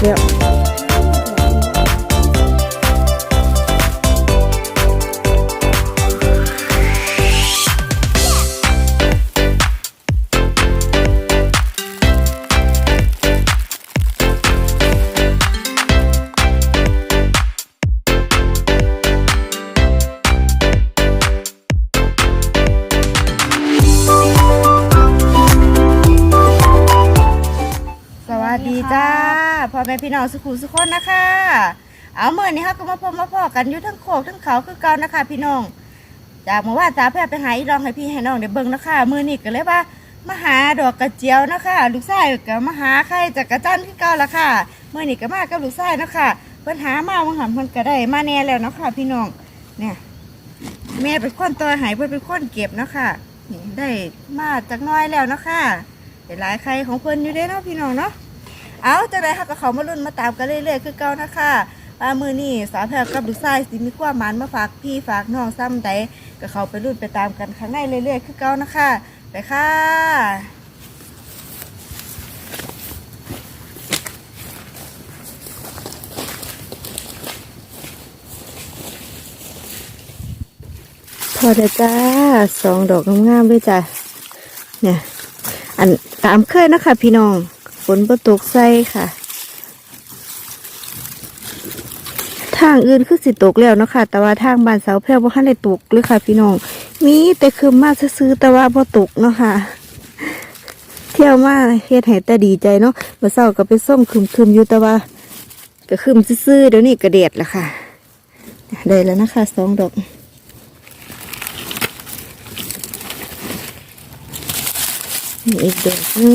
Yep. ขุสุขคนนะคะ เอาเมื่อนี้เขาก็มาพบมาพอกันอยู่ทั้งโคกทั้งเขาคือเก่านะคะพี่น้อง จากเมื่อวานตาแพรไปหาอีรองให้พี่ให้น้องเดี๋ยวเบิ่งนะคะมื่อนี้ก็เลยว่ามาหาดอกกระเจียวนะคะลูกชายก็มาหาไข่จากกระจันคือเก่าละค่ะเมื่อนี้ก็มากับลูกชายนะคะเพิ่นหามาวังหันเพิ่นก็ได้มาแน่แล้วนะคะพี่น้องเนี่ยแม่เป็นคนตัวหายเพื่อนเป็นคนเก็บนะคะนี่ได้มาจากน้อยแล้วนะคะเป็นหลายใครของเพิ่นอยู่เด้เนาะพี่น้องเนาะ เอาจะได้ค่ะกับเขามารุ่นมาตามกันเรื่อยๆคือเก่านะคะว่ามือนี่สาวแพรกับลูกชายสิมีความมันมาฝากพี่ฝากน้องซ้ำใดก็เขาไปรุ่นไปตามกันข้างในเรื่อยๆคือเก่านะคะไปค่ะพอแล้จ้าสองดอกงามๆเลยจ้ะเนี่ย อันตามเคยนะคะพี่น้อง นประตกใส่ค่ะ ทางอื่นคือสิตกแล้วเนาะคะแต่ว่าทางบ้านเสาแพร่บ่ทันได้ตกเลยค่ะ พี่น้อง มีแต่คืมมาซื้อแต่ว่าบ่ตกเนาะค่ะ เที่ยวมาเฮ็ดให้แต่ดีใจเนาะเมื่อเช้าก็ไปส้มคึมๆอยู่แต่ว่าก็คึมซื่อๆเดี๋ยวนี้ก็แดดแล้วค่ะ ได้แล้วนะคะสองดอกนี่อีกดอกนึง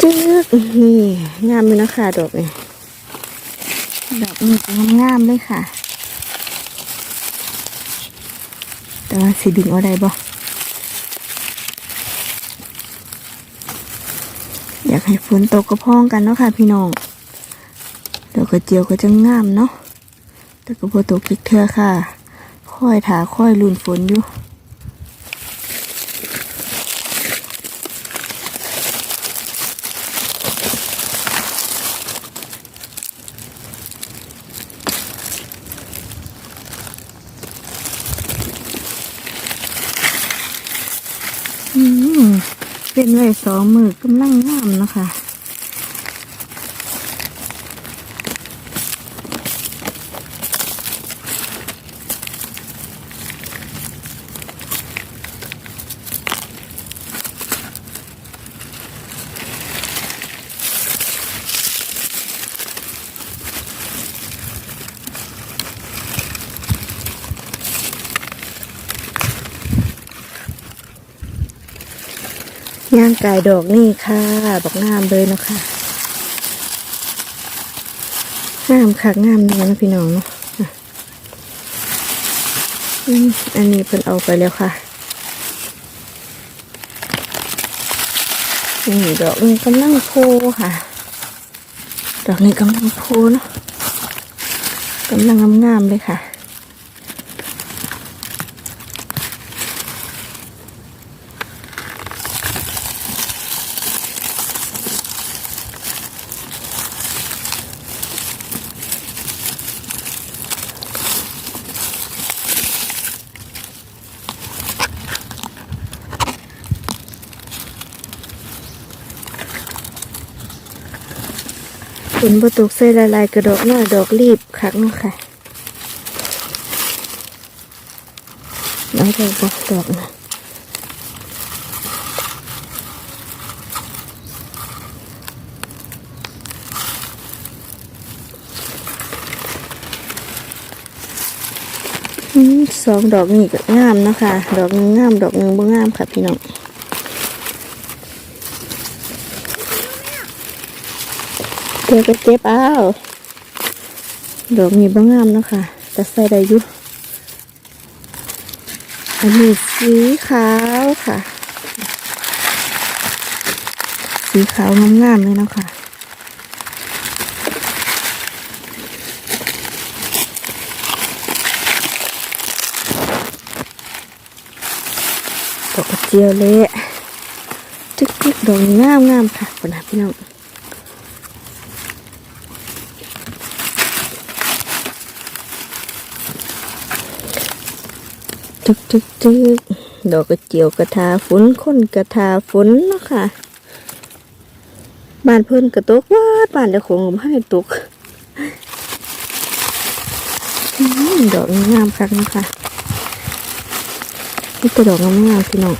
จึ๊ก นี่งามเลยนะคะดอกนี่ดอกนี้ก็งามเลยค่ะ แต่ว่าสีดึงเอาได้บ่อยากให้ฝนตกกระพ้องกันเนาะค่ะ พี่น้องดอกกระเจียวก็จะงามเนาะแต่ก็พอตกอีกเทื่อค่ะ ค่อยถาค่อยลุนฝนอยู่ อืม เป็นไว้สองมือกำลังงามนะคะ กายดอกนี่ค่ะบอกงามเลยเนาะค่ะงามค่ะงามเนี่ยนะพี่น้องเนาะอันนี้เพิ่นเอาไปแล้วค่ะนี่ดอกนี้กำลังโพค่ะ ดอกนี้กำลังโพเนาะกำลังงามๆเลยค่ะ ฝนประตกใส่ลายกระดอกหน้าดอกรีบคักเนาะค่ะน้อยดอกบอกดอกนะอืมสองดอกนี่ก็งามนะคะ ดอกหนึงงาม ดอกหนึงบ่งามค่ะพี่น้อง เดี๋ยวก็เจ็บอ้าวดอกนี้บ้งามนะค่ะแต่ใส่ได้ยู่อันนี้สีขาวค่ะ สีขาวงามๆเลยนะค่ะดอกกระเจียวเละจึ๊กๆดอกนี้งามๆค่ะคนนะพี่น้อง จึกจึกจึกดอกกระเจียวกระทาฝนคนกระทาฝนเนาะค่ะบ้านเพิ่นกระตกวาดบ้านเจ้าของผมให้ตกดอกงามคักนะคะนี่ตัวดอกงามๆพี่น้อง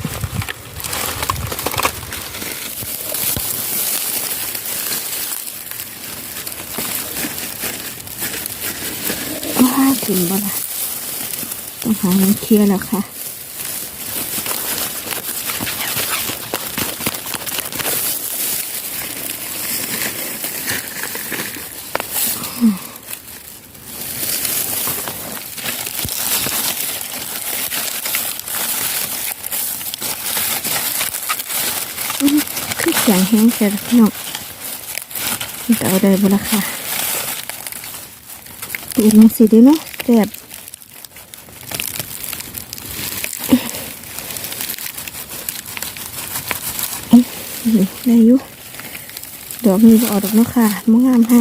ว้าถึงบ่ล่ะ ต้องหาน้ำเคลียร์แล้วค่ะคือเสียงแห้งแค่พี่น้องมันจะเอาได้บ่ล่ะค่ะดูมันสิเด้เนาะแซ่บ นี่ได้อยู่ดอกนี้บ่ออกดอกนาะค่ะมงามให้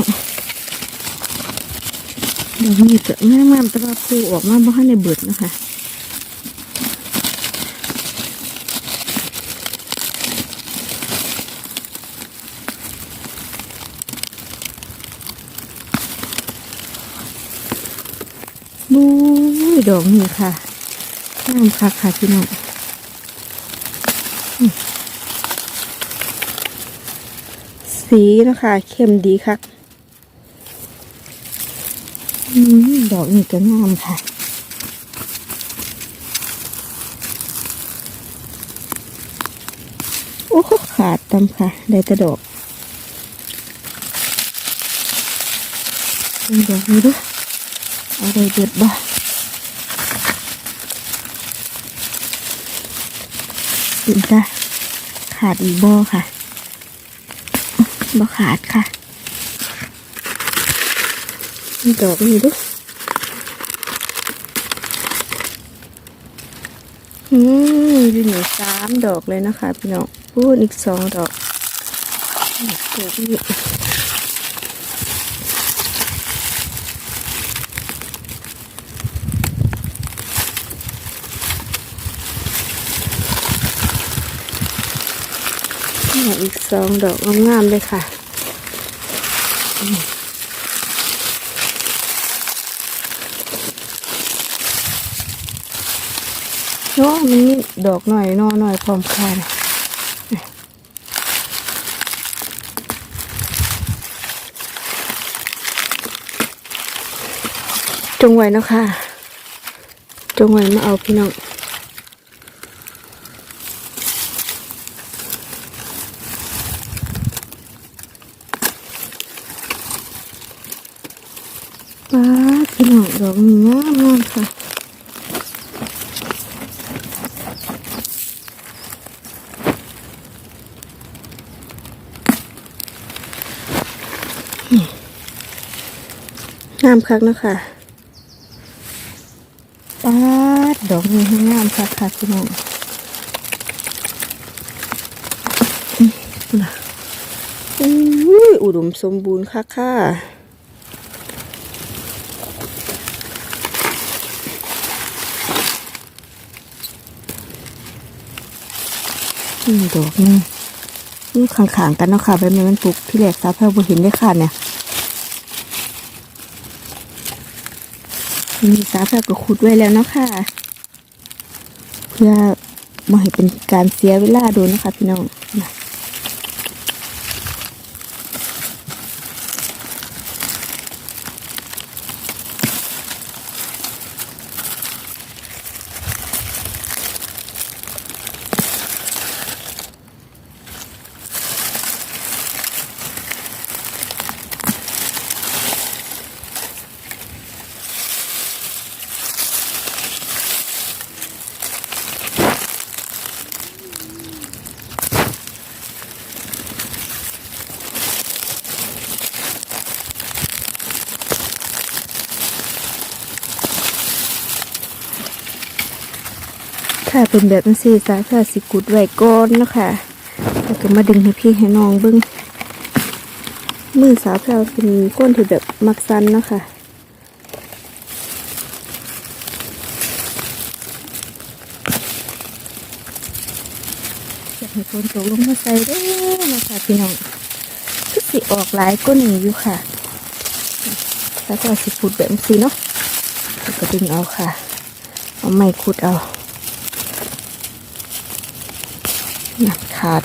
ดอกนี้จะงามๆแต่ว่าผูออกมาบ่ทันได้เบิดนะคะบู๊ดอกนี่ค่ะงามค่ะค่ะพี่น้องอืม สีนะคะเข้มดีค่ะอดอกนี่ก็งามค่ะโอ้โหขาดตำค่ะ ได้แต่ดอกเป็นดอกนี้ด้วยอาได้เด็ดบ่ตินจ้ะขาดอีกบ่ค่ะ บ่ขาดค่ะมีดอกนี่ดูอืมอยู่หนึ่งสามดอกเลยนะคะ พี่น้องพูดอีกสองดอกดอกนี้ อีกสองดอกงามๆเลยค่ะอืมเนาะมันนี่ดอกหน่อยนอหน่อยพร้อมค่ะเนี่ยจงไว้นะคะจงไว้มาเอาพี่น้อง ป้า พี่องดอกนี้งามงามค่ะงามคักนะคะป้าดดอกนี้งามคักค่ะพี่น้องอืมน่ะอุ้ยอุดมสมบูรณ์ค่ะค่ะ อืมดอกนี่นี่ข้างๆกันเนาะค่ะแบบนี้มันปลูกที่แหลกสาวแพรวบ่เห็นได้ค่ะเนี่ยมีสาวแพรวก็ขุดไว้แล้วเนาะค่ะ เพื่อมาให้เป็นการเสียเวลาดูนะคะพี่น้องนะ ถ้าเป็นแบบนี้สิสาวแพรวสิกุดไว้ก่อนนะคะแล้วก็มาดึงให้พี่ให้น้องเบิ้งมือสาวแพรวเป็นก้นที่แบบมักสั้นนะคะอยากให้ฝนตกลงมาใส่เด้นะคะพี่น้องคือสิออกหลายก้นนี้อยู่ค่ะ แล้วก็สิพูดแบบนี้เนาะแล้วก็ดึงเอาค่ะ เอาไม้ขุดเอาหนัก ขาด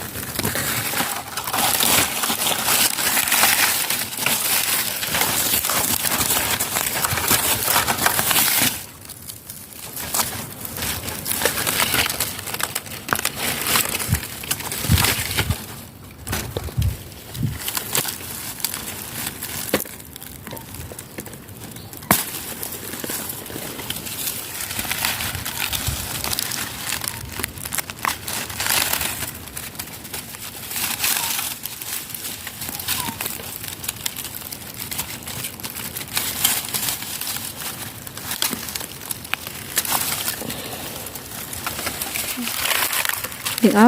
เอา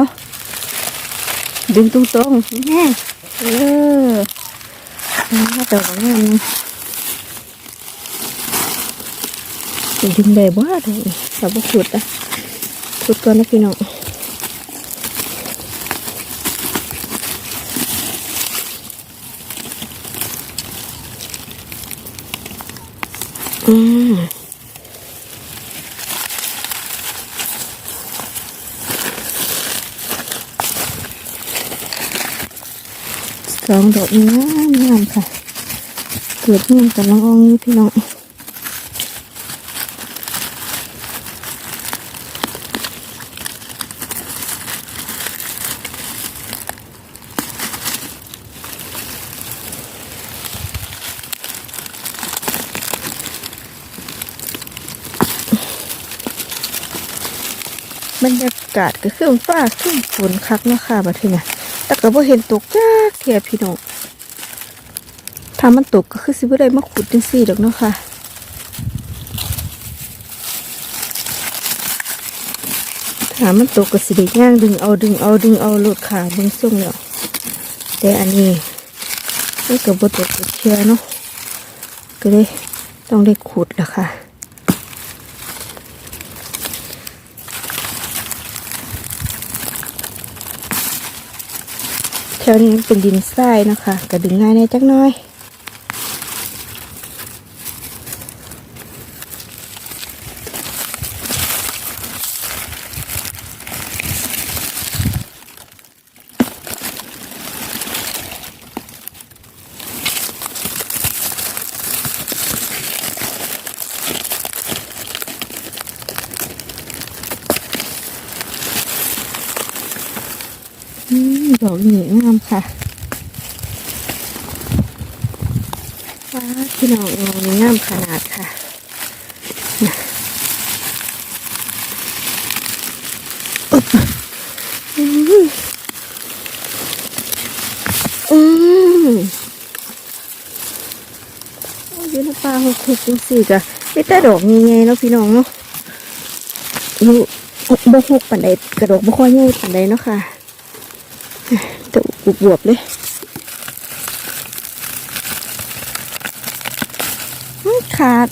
ดึงตรงตรงๆแน่เออน่าจะว่างามนะจะดึงได้บ่ได้ถ้าบ่ขุดอะขุดก่อนนะพี่น้องอืม สองดอกงามงามค่ะ เกิดเงี้ยกับน้องอองนี่พี่น้องบรรยากาศก็คือฟ้าขึ้นฝนคักเนาะค่ะบัดทีเนี่ย แต่ก็บ่เห็นตกจ้าเทียพี่น้องถ้ามันตกก็คือสิบ่ได้มาขุดจังซี่ดอกเนาะค่ะถ้ามันตกก็สิได้ย่างดึงเอาดึงเอาดึงเอาโลดขาเบิ่งส่งแล้วแต่อันนี้มันก็บ่ตก็เชื่อเนาะก็เลยต้องได้ขุดแล้วค่ะ แถวนี้เป็นดินทรายนะคะก็ดึงง่ายแน่จักน้อย ดอกนี้งามค่ะว้าพี่น้องงามงามขนาดค่ะน่ะอุ๊บอืมอืมอ้ยอยู่ในป่าหกหกจังสี่กะนี่แต่ดอกใหญ่ๆเนาะพี่น้องเนาะอยู่บ่หกปันใดกระดอกบ่ค่อยใหญ่ปันใดเนาะค่ะ ตัวบวบเลยขาด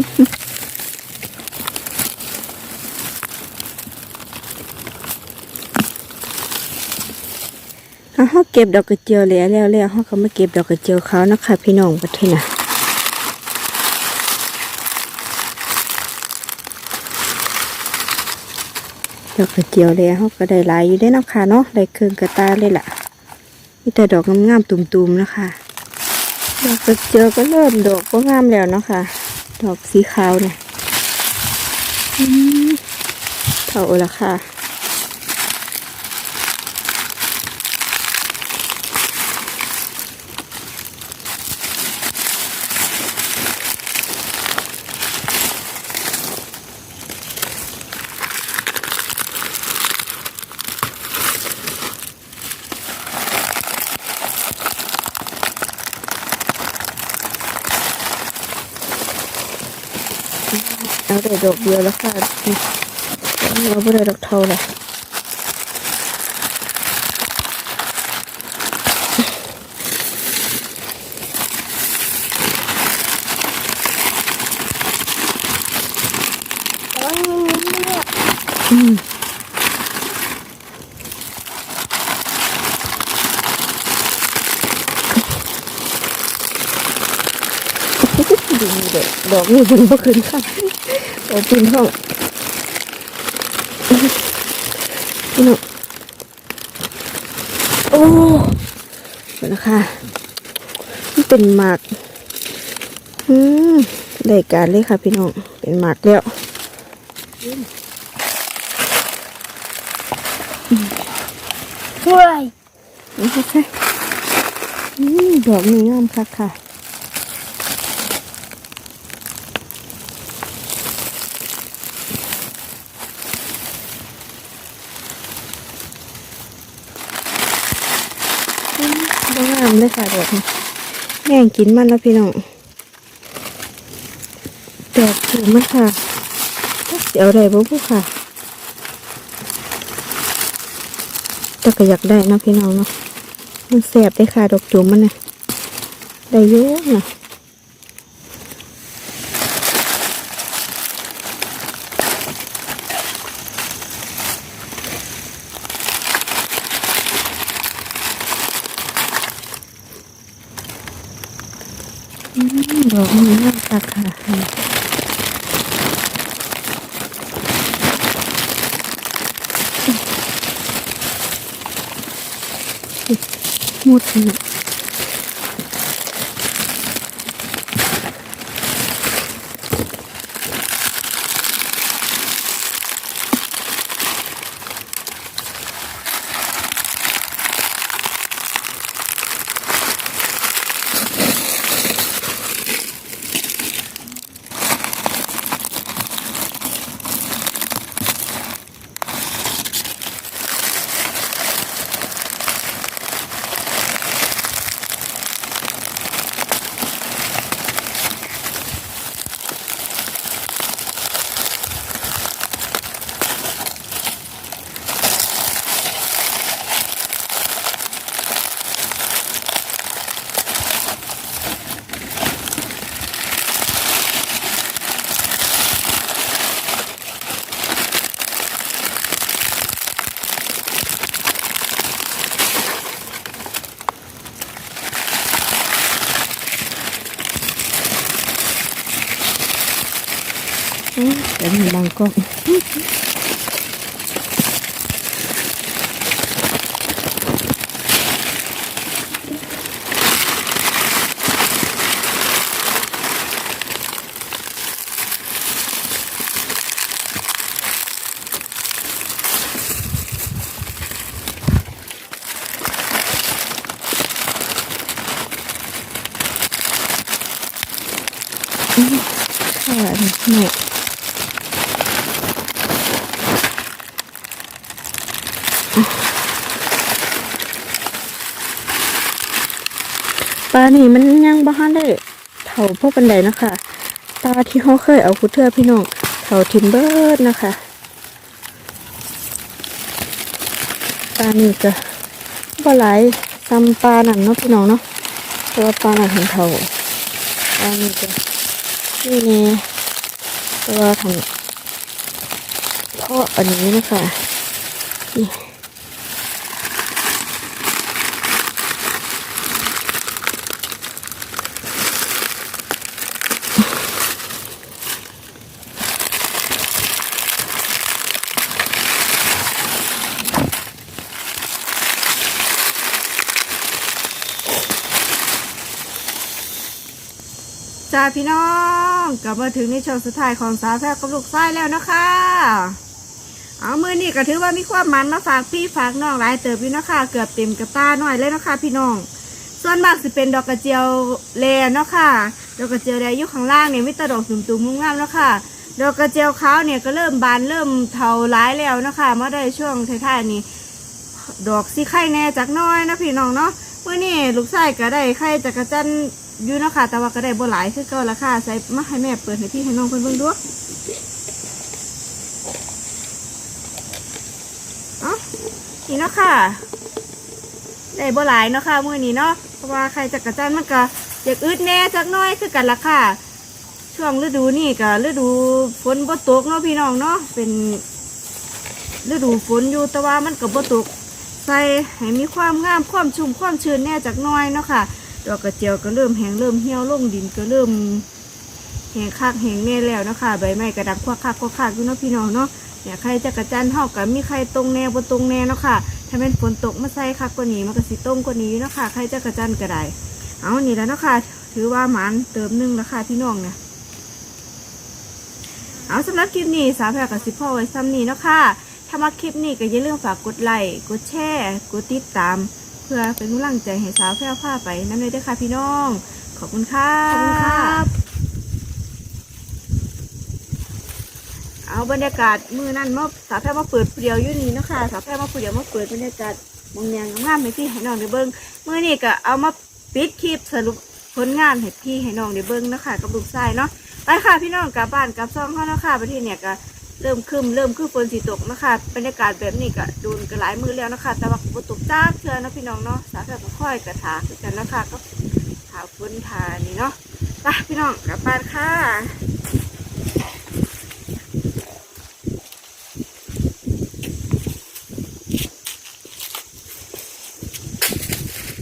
เขาเก็บดอกกระเจียวแล้วแล้วแล้วเขาก็มาเก็บดอกกระเจียวเขานะคะพี่น้องประเทศนะดอกกระเจียวแล้วเขาก็ได้หลายอยู่ได้นะคะเนาะได้ครื่งกระตาเลยล่ะ มีแต่ดอกงามๆตุ่มๆนะคะดอกกระเจอก็เริ่มดอกก็งามแล้วเนาะค่ะ ดอกสีขาวเนี่ยเท่าละค่ะ ด้ดอกเดียวแล้วค่ะเอาไม่ได้ดอกเท่าเลยอืมดึงเด็กดอกนี่ดึงบ่ขึ้นค่ะ โอ้ปืนท้องพี่น้องโอ้เดี๋ยวนะคะมันเป็นหมากอืมได้การเลยค่ะ พี่น้อง เป็นหมากแล้วช่วยนี่ค่ะใช่อืมดอกนี้งามค่ะค่ะ อืมบ่งามเลยค่ะดอกนี้แม่งกินมันแล้วพี่น้องแตกถูกมันค่ะเดี๋ยวได้บ่ผู้ค่ะแต่ก็อยากได้นะพี่น้องเนาะมันแสบได้ค่ะดอกจุ๋มมันน่ะได้เยอะนะอืม ดอกนี้น่ารักค่ะมุดนี่มเดี๋ยวมีบางกล้องค่ะแม่ปลานี่มันยังบ้านได้เท่า พวกปันไดนะคะปลาที่เขาเคยเอาคุเทือพี่น้องเทาทิมเบิร์ดนะคะปลานี่ก็บ่หลซ้ำปลานั่นเนาะพี่น้องเนาะเพราะว่าปลาหนั่นเห็นเท่าปลานี่ก็นี่แน่ต่ว่าทางเพาะอันนี้นะคะนี่ พี่น้องกลับมาถึงในช่วงสุดท้ายของสาวแพรกับลูกไส้แล้วนะคะเอามือนี่ก็ถือว่ามีความมันมาฝากพี่ฝากน้องหลายเติบอยู่นะคะเกือบเต็มกระตาหน่อยเลยนะคะ พี่น้อง ส่วนมากสิเป็นดอกกระเจียวแลเนาะค่ะดอกกระเจียวแลอยู่ข้างล่างเนี่ยมิตรดอกตุ่มๆงามๆแล้วค่ะดอกกระเจียวขาวเนี่ยก็เริ่มบานเริ่มเทาร้ายแล้วนะคะมาได้ช่วงท้ายๆนี้ดอกสีไข่แน่จากน้อยนะพี่น้องเนาะเมื่อนี้ลูกชายก็ได้ไข่จากกระจัน อยู่เนาะค่ะแต่ว่าก็ได้บ่หลายคือเก่าละค่ะใส่มาให้แม่เปิดให้พี่ให้น้องเพิ่นเบิ่งดูอ๋อนี่เนาะค่ะได้บ่หลายเนาะค่ะมื้อนี้เนาะเพราะว่าไข่จากกระจันมันก็อยากอึดแน่จักน้อยคือกันละค่ะ ช่วงฤดูนี่ก็ฤดูฝนบ่ตกเนาะพี่น้องเนาะเป็นฤดูฝนอยู่แต่ว่ามันก็บ่ตกใส่ให้มีความงามความชุ่มความชื้นแน่จากน้อยเนาะค่ะ ดอกกระเจียวก็เริ่มแห้งเริ่มเหี่ยวลงดินก็เริ่มแห้งคักแห้งแน่แล้วนะคะใบไม้กระดับควักคักควักคักอยู่เนาะพี่น้องเนาะเนี่ยใครจะกระจันเท่ากับมีใครตรงแนวบนตรงแนวเนาะค่ะถ้าเป็นฝนตกมาใส่คักกว่านี้มันก็สิตรงกว่านี้เนาะค่ะใครจะกระจันก็ได้เอานี่แล้วเนาะค่ะถือว่ามันเติมนึงแล้วค่ะพี่น้องเนี่ยเอาสำหรับคลิปนี้สาวแพรกับสิพ่อไว้ซ้ำนี้เนาะค่ะถ้ามาคลิปนี้ก็อย่าลืมฝากกดไลค์กดแชร์กดติดตาม เพื่อเป็นกำลังใจให้สาวแพรพาไปนั่นเลยเด้วยค่ะพี่น้อง ขอบคุณค่ะขอบคุณครับเอาบรรยากาศมือนั่นมาสาวแพรมาเปิดเปรียวอยู่นี่เนาะค่ะสาวแพรมาเปรียวมาเปิดบรรยากาศมองแยงงามให้พี่ให้น้องได้เบิ้งมือนี่ก็เอามาปิดคลิปสรุปผลงานให้พี่ให้น้องได้เบิ้งเนาะค่ะกับลูกชายเนาะไปค่ะพี่น้องกลับบ้านกลับซ่องเขาเนาะค่ะประเทศเนี่ยก็ เริ่มคึมเริ่มคือฝนสีตกนะคะ บรรยากาศแบบนี้ก็ดูนก็หลายมือแล้วนะคะ แต่ว่าฝนตกจ้าเชื่อนะพี่น้องเนาะสาธารณค่อยกระถาคือกันนะคะ ก็ถาฝนทานี่เนาะไปพี่น้องกลับบ้านค่ะ